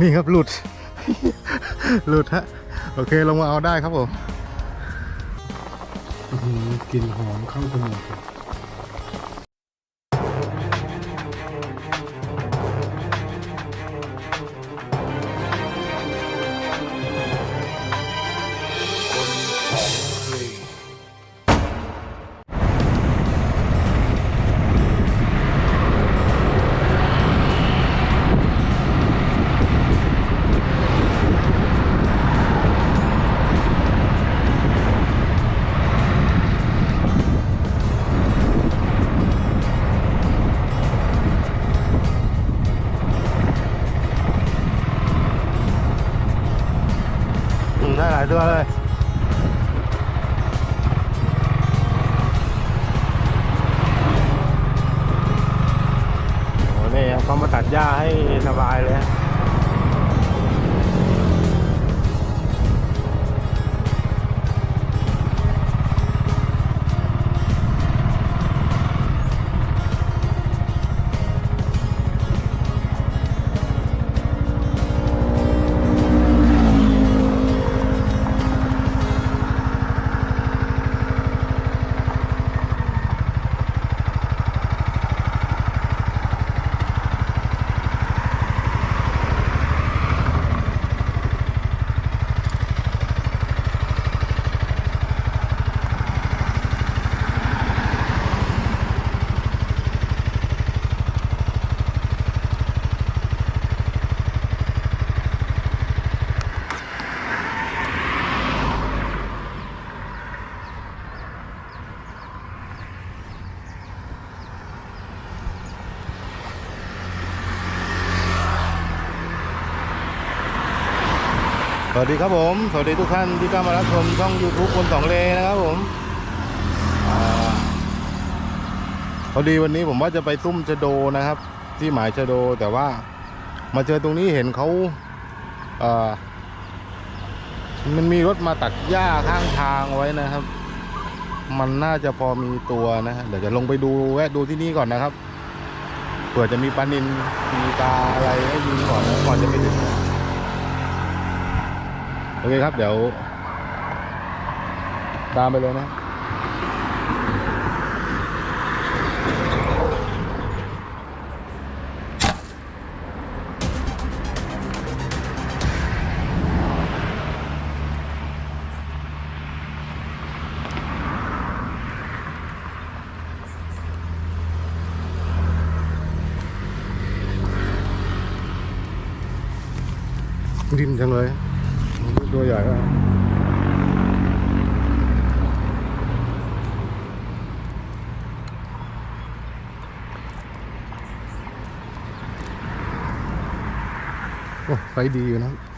นี่ครับหลุด หลุดฮะ โอเคลงมาเอาได้ครับผมกลิ่นหอมเข้าจมูก อืมได้ สวัสดีครับผม สวัสดีทุกท่านที่เข้ามารับชมช่อง YouTube คนสองเลนะครับผมอพอดีวันนี้ผมว่าจะไปตุ้มชะโดนะครับ ที่หมายชะโดแต่ว่ามาเจอตรงนี้เห็นเขาเอ่อมันมีรถมาตัดหญ้าข้างทางไว้นะครับ มันน่าจะพอมีตัวนะเดี๋ยวจะลงไปดูแวะดูที่นี่ก่อนนะครับเผื่อจะมีปลานินมีปลาอะไรให้ยิงก่อนก่อนจะไปถึง โอเคครับเดี๋ยว ตามไปเลยนะดินจังเลย ตัวใหญ่ก็โอ้ไฟดีอยู่นะ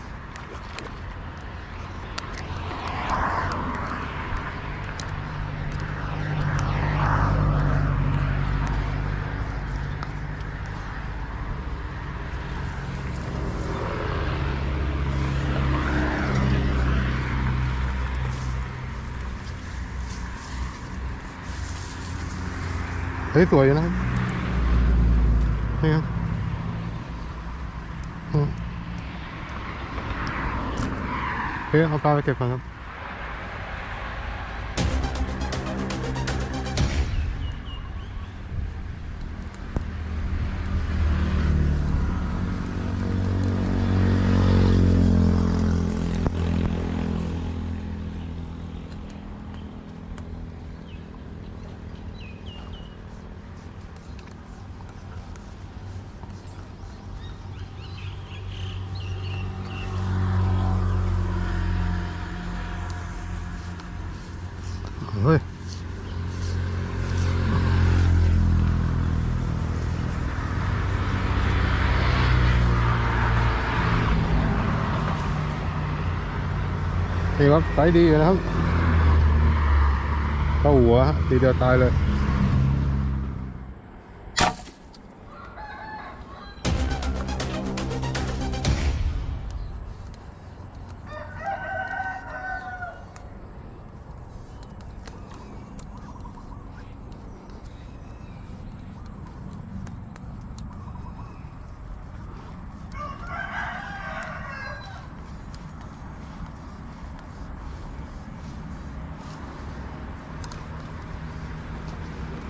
เฮ้ยสวยอยู่นะครับนี่ครับเฮ้ยเอาปลาไปเก็บก่อนครับ เฮ้ย นี่ครับไซส์ดีอยู่นะครับเข้าหัวฮะทีเดียวตายเลย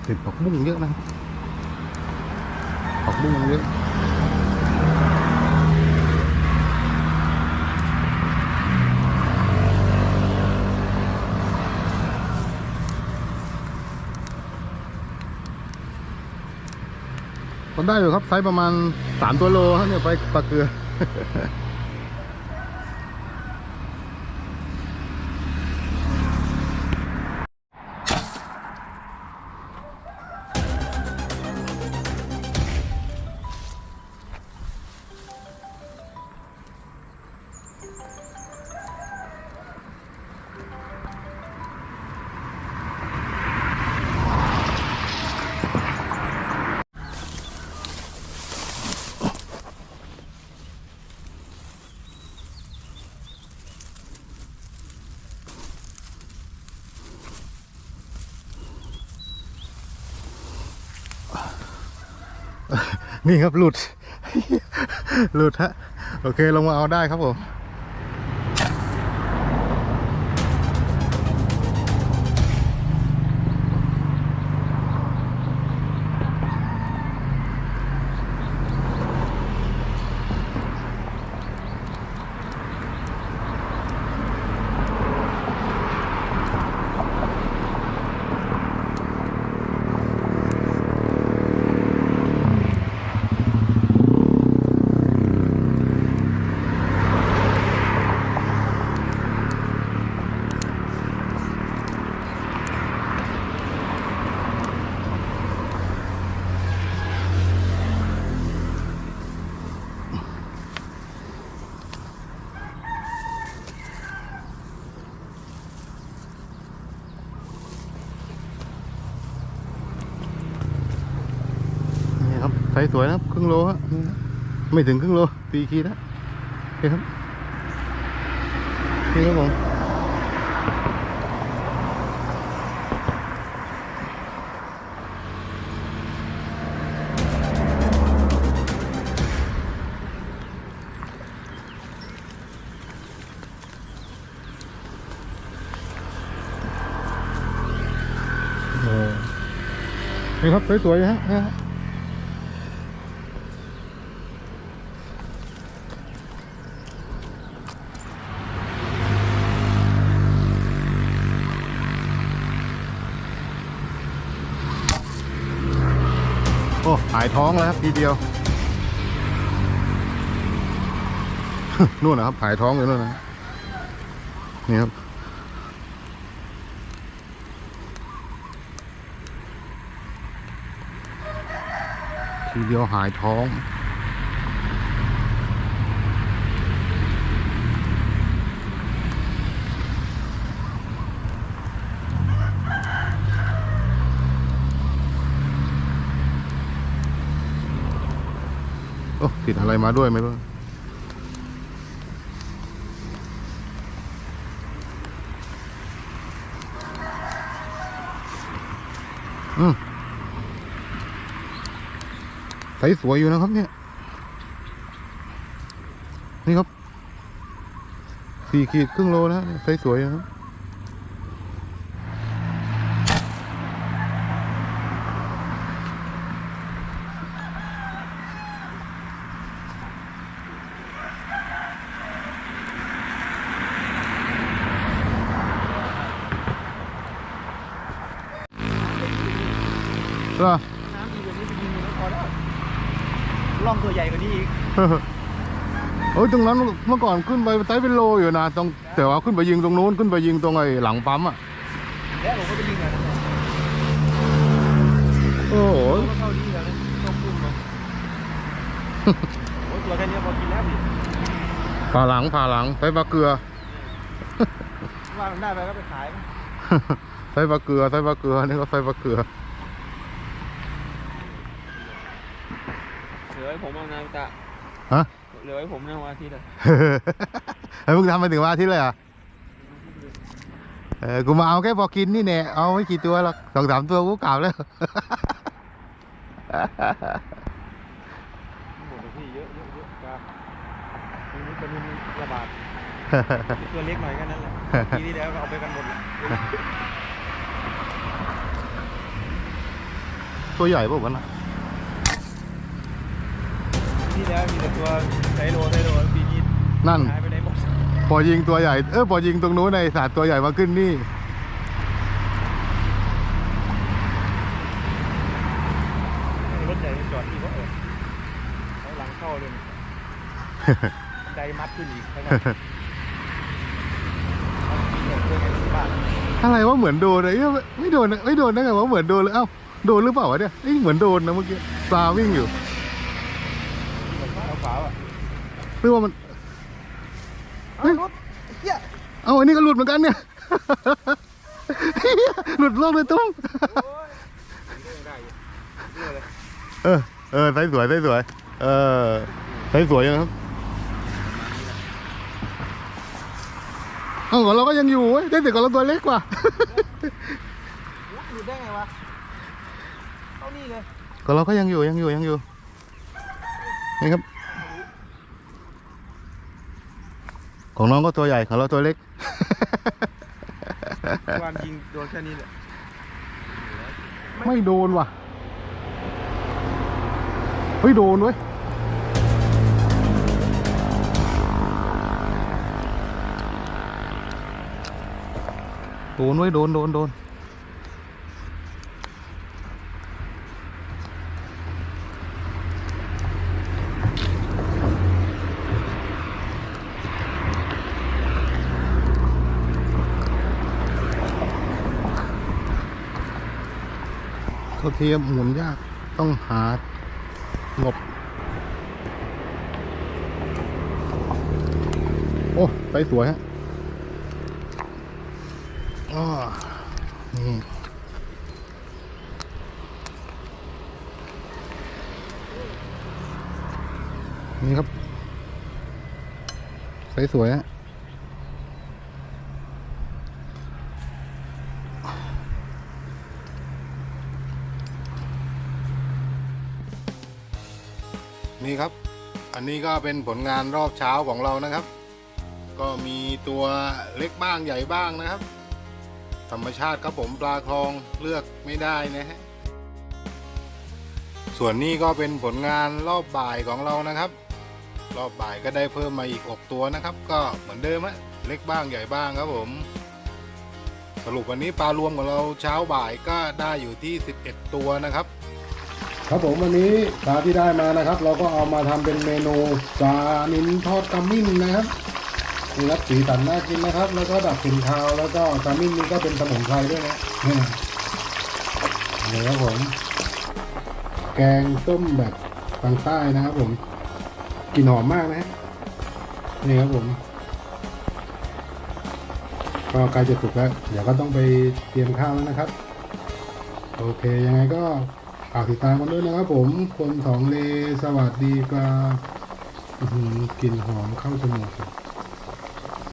เห็ดผักบุ้งเยอะนะครับผักบุ้งเยอะมันได้อยู่ครับไซส์ประมาณสามตัวโลครับเนี่ยไปปลาเกลือ นี่ครับหลุด หลุดฮะ โอเคลงมาเอาได้ครับผม ไซส์สวยนะครับครึ่งโลฮะนี่ฮะไม่ถึงครึ่งโลตีขีดนะนี่ครับนี่ครับผมโอ้นี่ครับสวยๆฮะนี่ฮะโอ้ หายท้องแล้วครับทีเดียวนู่นนะครับหายท้องอยู่นู่นนะนี่ครับทีเดียวหายท้อง อ้ติดอะไรมาด้วยไหมบ้างอืมใสสวยอยู่นะครับเนี่ย นี่ครับสี่ขีดครึ่งโลนะใสสวยนะครับ ก็น้ำดีกว่านี้ไปยิงมันก็พอแล้วล่องตัวใหญ่กว่านี้อีกโอ้ยตรงนั้นเมื่อก่อนขึ้นไปไซส์เป็นโลอยู่นะตรงแต่ว่าขึ้นไปยิงตรงนู้นขึ้นไปยิงตรงไอ้หลังปั๊มอะแล้วผมก็ไปยิงอะโอ้โหก็เข้าดีแล้วต้องพุ่งมาโอ้ยตัวแค่นี้พอกินแล้วพี่ผ่าหลังผ่าหลังไซส์ปลาเกลือว่ามันได้ไปก็ไปขายมั้งไซส์ปลาเกลือไซส์ปลาเกลือนี่ก็ไซส์ปลาเกลือ เหลือให้ผมเอานาตะฮะ เหลือให้ผมนะวันอาทิตย์อะไอ้เพิ่งทำไปถึงวันอาทิตย์เลยเหรอะเออกูมาเอาแค่พอกินนี่แน่เอาไม่กี่ตัวหรอกสองสามตัวกูกลับแล้ว หมดเลยพี่เยอะเยอะเยอะครับตรงนี้จะมีระบาดมีตัวเล็กหน่อยแค่นั้นแหละปีที่แล้วก็เอาไปกันหมดแล้วตัวใหญ่ป่ะวะนะ ที่แล้วมีแต่ตัวไซโลไซโลปีนี้นั่น หายไปไหนหมดพอยิงตัวใหญ่ เออพอยิงตรงนู้นในสัตว์ตัวใหญ่มาขึ้นนี่ รถใหญ่มันจอดที่เขาเออเขาหลังเข้าเลยบันไดมัดขึ้นอีกข้างหน้าเอาเพื่อนให้ที่บ้านอะไรวะเหมือนโดนเลยเอ้ยไม่โดนนะไม่โดนได้ไงวะเหมือนโดนเลยเอ้าโดนหรือเปล่าวะเนี่ยเอ้ยเหมือนโดนนะเมื่อกี้ปลาวิ่งอยู่ ที่แบบเอาฝาอะ หรือว่ามันเอารถเฮียเอาอันนี้ก็หลุดเหมือนกันเนี่ยหลุดโลกเลยตุ้มโอ้ยเรื่องได้อยู่เรื่องเลยเออเออไซส์สวยไซส์สวย เออไซส์สวยยังครับเอาของเราก็ยังอยู่เว้ยได้แต่ของเราตัวเล็กกว่าหลุดได้ไงวะเข้านี่เลยของเราก็ยังอยู่ยังอยู่ยังอยู่นี่ครับ ของน้องก็ตัวใหญ่ของเราตัวเล็กความยิงโดนแค่นี้แหละไม่โดนว่ะ เฮ้ย โดนเว้ย โดนเว้ย โดน โดน โดน เขาเทียมหมุนยากต้องหาหลบโอ้ไปสวยฮะอ้อนี่นี่ครับไปสวยฮะ นี่ครับ อันนี้ก็เป็นผลงานรอบเช้าของเรานะครับ ก็มีตัวเล็กบ้างใหญ่บ้างนะครับ ธรรมชาติครับผมปลาคลองเลือกไม่ได้นะฮะส่วนนี้ก็เป็นผลงานรอบบ่ายของเรานะครับ รอบบ่ายก็ได้เพิ่มมาอีก6ตัวนะครับ ก็เหมือนเดิมฮะเล็กบ้างใหญ่บ้างครับผม สรุปวันนี้ปลารวมของเราเช้าบ่ายก็ได้อยู่ที่ 11 ตัวนะครับ ครับผมวันนี้ปลาที่ได้มานะครับ เราก็เอามาทำเป็นเมนูปลานินทอดกำมิ้นนะครับนี่ครับสีสันน่ากินนะครับ แล้วก็ดับกลิ่นคาวแล้วก็กำมิ้นนี่ก็เป็นสมุนไพรด้วยนะนี่นี่ครับผม แกงส้มแบบทางใต้นะครับผมกลิ่นหอมมากนะนี่ครับผมก็ใกล้จะสุกแล้ว เดี๋ยวก็ต้องไปเตรียมข้าวแล้วนะครับ โอเคยังไงก็ ฝากติดตามกันด้วยนะครับผมคนสองเลสวัสดีครับกลิ่นหอมเข้าจมูก